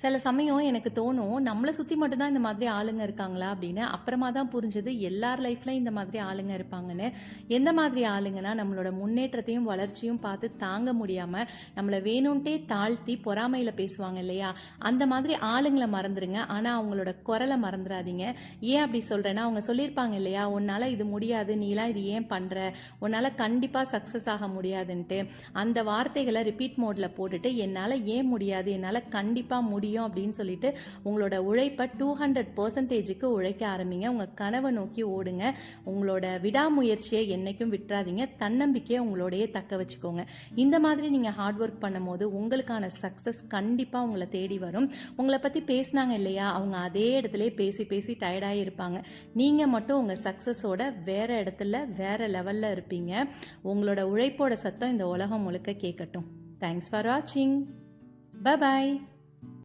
சில சமயம் எனக்கு தோணும் நம்மளை சுற்றி மட்டும்தான் இந்த மாதிரி ஆளுங்க இருக்காங்களா அப்படின்னு. அப்புறமா தான் புரிஞ்சது எல்லார் லைஃப்லையும் இந்த மாதிரி ஆளுங்க இருப்பாங்கன்னு. எந்த மாதிரி ஆளுங்கன்னா நம்மளோட முன்னேற்றத்தையும் வளர்ச்சியும் பார்த்து தாங்க முடியாமல் நம்மளை வேணும்ட்டே தாழ்த்தி பொறாமையில் பேசுவாங்க இல்லையா? அந்த மாதிரி ஆளுங்களை மறந்துடுங்க ஆனால் அவங்களோட குரலை மறந்துடாதீங்க ஏன் அப்படி சொல்கிறேன்னா அவங்க சொல்லியிருப்பாங்க இல்லையா? உன்னால் இது முடியாது. நீலாம் இது ஏன் பண்ணுற உன்னால் கண்டிப்பாக சக்ஸஸ் ஆக முடியாதுன்ட்டு. அந்த வார்த்தைகளை ரிப்பீட் மோடில் போட்டுட்டு என்னால் ஏன் முடியாது? என்னால் கண்டிப்பாக முடியும் அப்படின்னு சொல்லிட்டு உங்களோட உழைப்பை டூ ஹண்ட்ரட் பர்சன்டேஜுக்கு உழைக்க ஆரம்பிங்க. உங்கள் கனவை நோக்கி ஓடுங்க. உங்களோட விடாமுயற்சியை என்றைக்கும் விட்டுறாதீங்க. தன்னம்பிக்கையை உங்களோடைய தக்க வச்சுக்கோங்க. இந்த மாதிரி நீங்கள் ஹார்ட் ஒர்க் பண்ணும்போது உங்களுக்கான சக்ஸஸ் கண்டிப்பாக உங்களை தேடி வரும். உங்களை பற்றி பேசினாங்க இல்லையா? அவங்க அதே இடத்துல பேசி பேசி டயர்டாகி இருப்பாங்க. நீங்கள் மட்டும் உங்கள் சக்ஸஸோட வேறு இடத்துல வேறு லெவலில் இருப்பீங்க. உங்களோட உழைப்போட சத்தம் இந்த உலகம் முழுக்க கேட்கட்டும். தேங்க்ஸ் ஃபார் வாட்சிங் பை